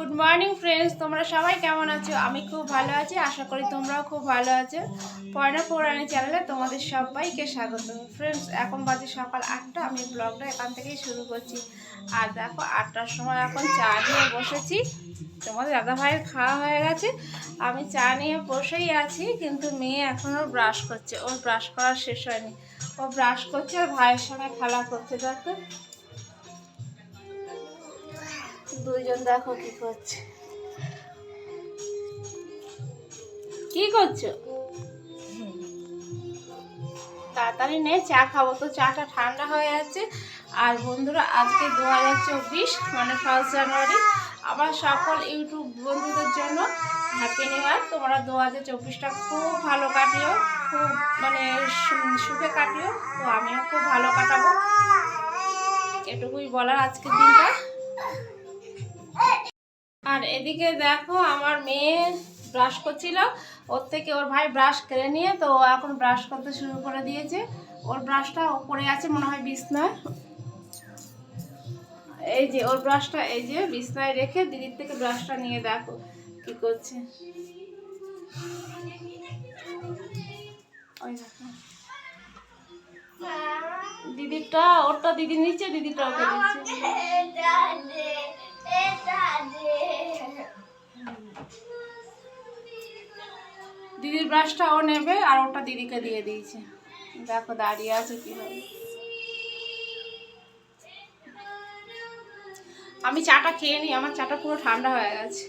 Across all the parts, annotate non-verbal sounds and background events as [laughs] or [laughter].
Good morning friends তোমরা সবাই কেমন আছো? আমি খুব ভালো আছি। আশা করি তোমরাও খুব ভালো আছো। পয়না পৌরাণী চ্যানেলে তোমাদের সবাইকে স্বাগত। ফ্রেন্ডস এখন বাজে সকাল আটটা। আমি ব্লগটা এখান থেকেই শুরু করছি। আর দেখো, আটটার সময় এখন চা নিয়ে বসেছি। তোমাদের দাদা ভাইয়ের খাওয়া হয়ে গেছে। আমি চা নিয়ে বসেই আছি, কিন্তু মেয়ে এখনও ব্রাশ করছে। ওর ব্রাশ করার শেষ হয়নি। ও ব্রাশ করছে আর ভাইয়ের সঙ্গে খেলা করছে। দেখো। দুইজন দেখো কি করছে। কি করছ? তাড়াতাড়ি নে চা খাব তো চাটা ঠান্ডা হয়ে যাচ্ছে আর বন্ধুরা আজকে দু হাজার চব্বিশ মানে ফার্স্ট জানুয়ারি আমার সকল ইউটিউব বন্ধুদের জন্য হ্যাপি নিউ ইয়ার তোমরা দু হাজার চব্বিশটা খুব ভালো কাটিও খুব মানে সুখে কাটিও। তো আমিও খুব ভালো কাটাবো। এটুকুই বলার আজকের দিনটা। আর এদিকে দেখো আমার মেয়ে ব্রাশ করছিল। ওর থেকে ওর ভাই ব্রাশ কেড়ে নিয়ে তো এখন ব্রাশ করতে শুরু করে দিয়েছে। ওর ব্রাশটা পড়ে আছে, মনে হয় বিছনায়। এই যে ওর ব্রাশটা এই যে বিছনায় রেখে দিদির থেকে ব্রাশটা নিয়ে দেখো কি করছে। দিদিরটা, ওরটা দিদি নিচ্ছে দিদিটা ওকে দিচ্ছে। [laughs] দিদির ব্রাশটা ও নেবে আর ওটা দিদিকে দিয়ে দিয়েছে। দেখো দাঁড়িয়ে আছে কীভাবে। আমি চাটা খেয়ে নিই, আমার চাটা পুরো ঠান্ডা হয়ে গেছে।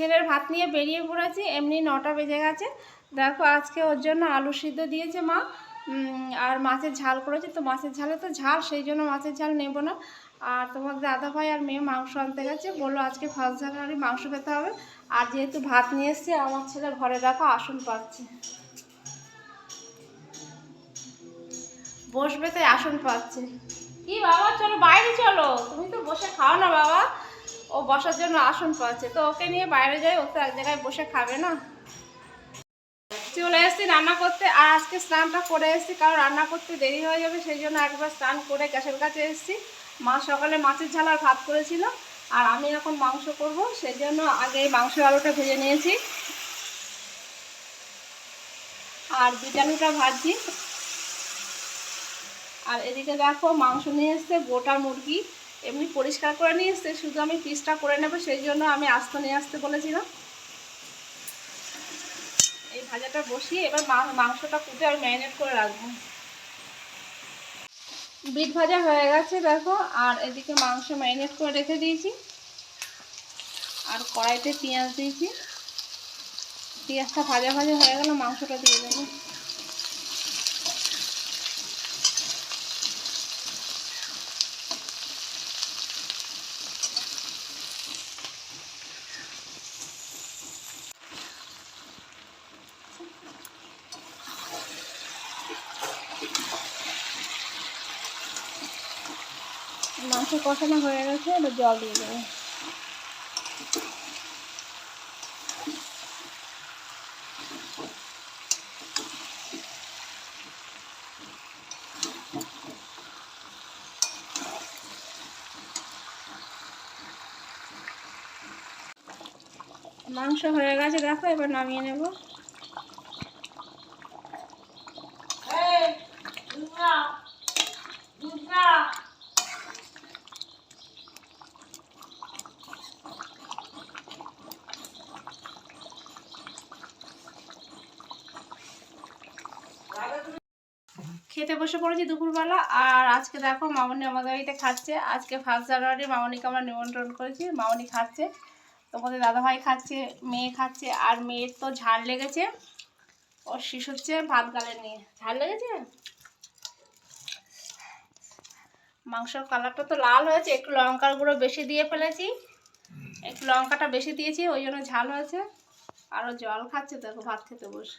ছেলের ভাত নিয়ে বেরিয়ে পড়েছি, এমনি নটা বেজে গেছে। দেখো আজকে ওর জন্য আলু সিদ্ধ দিয়েছে মা। আর মাছের ঝাল করেছে, তো মাছের ঝালে তো ঝাল, সেই জন্য মাছের ঝাল নেব না। আর তোমার দাদা ভাই আর মেয়ে মাংস আনতে গেছে, বলল আজকে ফার্স্ট জানুয়ারি মাংস খেতে হবে। আর যেহেতু ভাত নিয়ে এসছে, আমার ছেলে ঘরে দেখো আসন পাচ্ছে। বসবে তাই আসন পাচ্ছে। কি বাবা, চলো বাইরে চলো। তুমি তো বসে খাও না বাবা। ও বসার জন্য আসন পাচ্ছে। তো ওকে নিয়ে বাইরে যাই ও তো এক জায়গায় বসে খাবে না? চলে এসেছি রান্না করতে, আর আজকে স্নানটা করে এসেছি, কারণ রান্না করতে দেরি হয়ে যাবে, সেই জন্য একবার স্নান করে গ্যাসের কাছে এসেছি। মা সকালে মাছের ঝাল আর ভাত করেছিল, আর আমি এখন মাংস করব, সেই জন্য আগে মাংস আলুটা ভেজে নিয়েছি। আর বিটালুটা ভাজছি। আর এদিকে দেখো মাংস নিয়ে এসছে গোটা মুরগি। এমনি পরিষ্কার করে নিয়ে এসছে শুধু আমি পিসটা করে নেব, সেই জন্য আমি আস্ত নিয়ে আসতে বলেছিলাম। এই ভাজাটা বসিয়ে এবার মাংসটা কুটে আমি ম্যারিনেট করে রাখব। বিট ভাজা হয়ে গেছে, দেখো, আর এদিকে মাংস ম্যারিনেট করে রেখে দিয়েছি। আর কড়াইতে পেঁয়াজ দিয়েছি। পেঁয়াজটা ভাজা ভাজা হয়ে গেল মাংসটা দিয়ে দেবো। মাছে কষানো হয়ে গেছে, এবার জল দিয়ে দেবো। মাংস হয়ে গেছে, দেখো এবার নামিয়ে নেব। বসে পড়েছি দুপুরবেলা, আর আজকে দেখো মামনি আমাদের বাড়িতে খাচ্ছে। আজকে ফার্স্ট জানুয়ারি মামনিকে আমরা নিমন্ত্রণ করেছি, মামনি খাচ্ছে। তোমাদের দাদাভাই খাচ্ছে, মেয়ে খাচ্ছে, আর মেয়ের তো ঝাল লেগেছে। ওর শিশ হচ্ছে ভাত গালে নিয়ে। ঝাল লেগেছে? মাংসর কালারটা তো লাল হয়েছে, একটু লঙ্কার গুঁড়ো বেশি দিয়ে ফেলেছি। একটু লঙ্কাটা বেশি দিয়েছি, ওই জন্য ঝাল হয়েছে। আরও জল খাচ্ছে, দেখো ভাত খেতে বসে।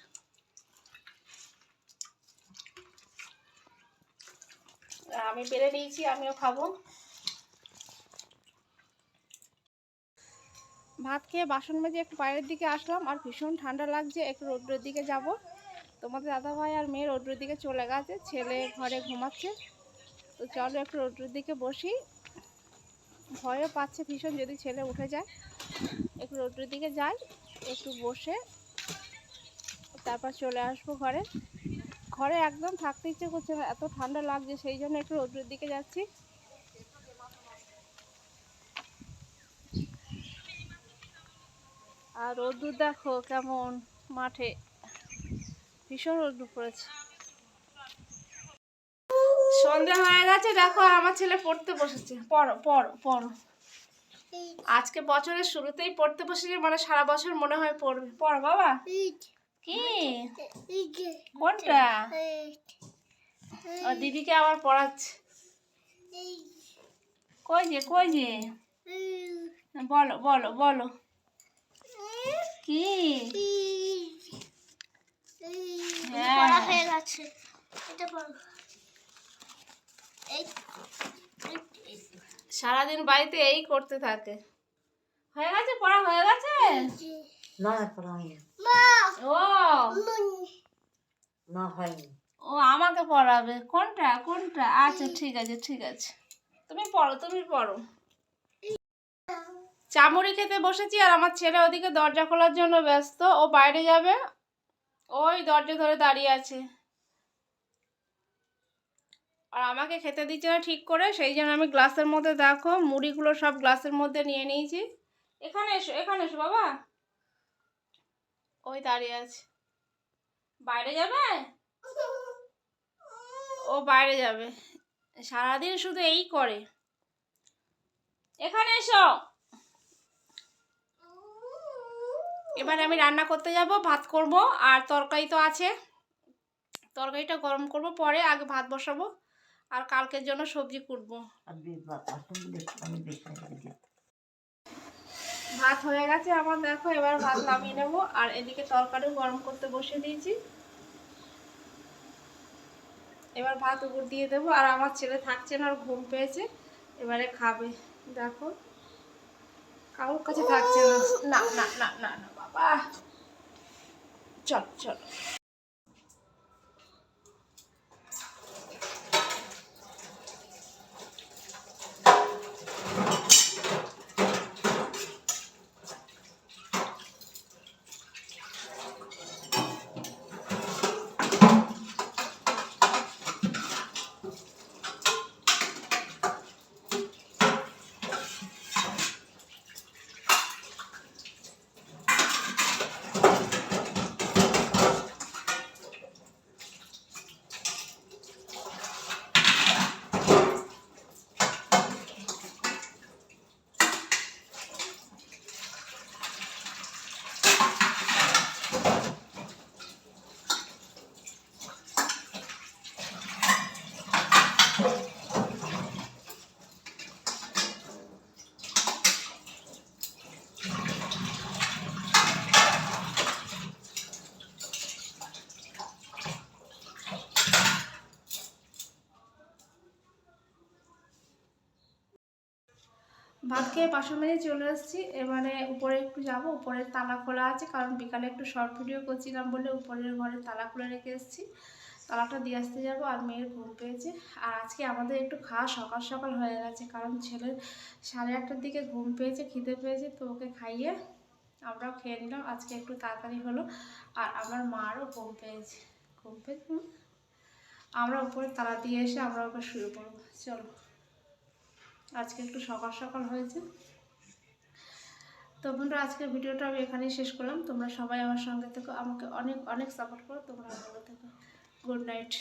আমি পেরে নিয়েছি, আমিও খাব। ভাত খেয়ে বাসন মেজে একটু বাইরের দিকে আসলাম, আর ভীষণ ঠান্ডা লাগছে, একটু রোদ্রের দিকে যাব। তোমাদের দাদা ভাই আর মেয়ে রোদ্রের দিকে চলে গেছে, ছেলে ঘরে ঘুমাচ্ছে। তো চলো একটু রোদ্রের দিকে বসি। ভয়ও পাচ্ছে ভীষণ যদি ছেলে উঠে যায়। একটু রোদ্রের দিকে যাই, একটু বসে, তারপর চলে আসব ঘরে। ঘরে একদম থাকতে ইচ্ছে করছে না, এত ঠান্ডা লাগছে, সেই জন্য একটু রোদ্রের দিকে যাচ্ছি। আর রোদ্দুর দেখো কেমন মাঠে, ভীষণ রোদ্দুর পড়েছে। সন্ধ্যা হয়ে গেছে, দেখো আমার ছেলে পড়তে বসেছে। পড়ো পড়ো পড়ো। আজকে বছরের শুরুতেই পড়তে বসেছে মানে সারা বছর মনে হয় পড়বে। পড়ো বাবা। কি? কোনটা? ও দিদিকে আবার পড়াচ্ছে। কই যে কই যে? বলো বলো বলো। কি? হ্যাঁ। হয়ে গেছে। এটা এই সারাদিন বাড়িতে এই করতে থাকে। হয়ে গেছে? পড়া হয়ে গেছে? না পড়া হয়নি মা! ও! না হয়নি ও আমাকে পড়াবে। কোনটা? কোনটা? আচ্ছা ঠিক আছে ঠিক আছে। তুমি পড়ো তুমি পড়ো। চামড়ি খেতে বসেছি আর আমার ছেলে ওদিকে দরজা খোলার জন্য ব্যস্ত। ও বাইরে যাবে। ওই দরজা ধরে দাঁড়িয়ে আছে। আর আমাকে খেতে দিচ্ছে না ঠিক করে। সেই জন্য আমি গ্লাসের মধ্যে দেখো মুড়িগুলো সব গ্লাসের মধ্যে নিয়ে নিয়েছি। এখানে এসো এখানে এসো বাবা। ওই দাঁড়িয়ে আছে। বাইরে যাবে? ও বাইরে যাবে। সারাদিন শুধু এই করে। এখানে এসো। এবারে আমি রান্না করতে যাব ভাত করব আর তরকারি তো আছে। তরকারিটা গরম করব পরে আগে ভাত বসাবো আর কালকের জন্য সবজি কুটবো আর বাসনগুলো একটুখানি বেশি করে দিই ভাত হয়ে গেছে আমার দেখো এবার ভাত নামিয়ে নেব। আর এদিকে তরকারিও গরম করতে বসে দিয়েছি। এবার ভাত উপর দিয়ে দেবো। আর আমার ছেলে থাকছে না, আর ঘুম পেয়েছে। এবারে খাবে। দেখো, কারোর কাছে থাকছে না না না না না, বাবা। চল চল ভাত খেয়ে বাসন মেজে চলে এসেছি এবারে উপরে একটু যাব, উপরের তালা খোলা আছে, কারণ বিকালে একটু শর্ট ভিডিও করছিলাম বলে উপরের ঘরে তালা খুলে রেখে এসেছি। তালাটা দিয়ে আসতে যাব, আর মেয়ের ঘুম পেয়েছে। আর আজকে আমাদের একটু খাওয়া সকাল সকাল হয়ে গেছে, কারণ ছেলের সাড়ে আটটার দিকে ঘুম পেয়েছে, খিদে পেয়েছে, তো ওকে খাইয়ে আমরাও খেয়ে নিলাম। আজকে একটু তাড়াতাড়ি হলো, আর আমার মারও ঘুম পেয়েছে। ঘুম পেয়েছে না? আমরা উপরে তালা দিয়ে এসে আমরা ওকে শুয়ে পড়ব। চলো। আজকে একটু সকাল সকাল হয়েছে। তো বন্ধুরা, আজকের ভিডিওটা আমি এখানেই শেষ করলাম। তোমরা সবাই আমার সঙ্গে থেকো। আমাকে অনেক অনেক সাপোর্ট করো। তোমরা ভালো থেকো। Good night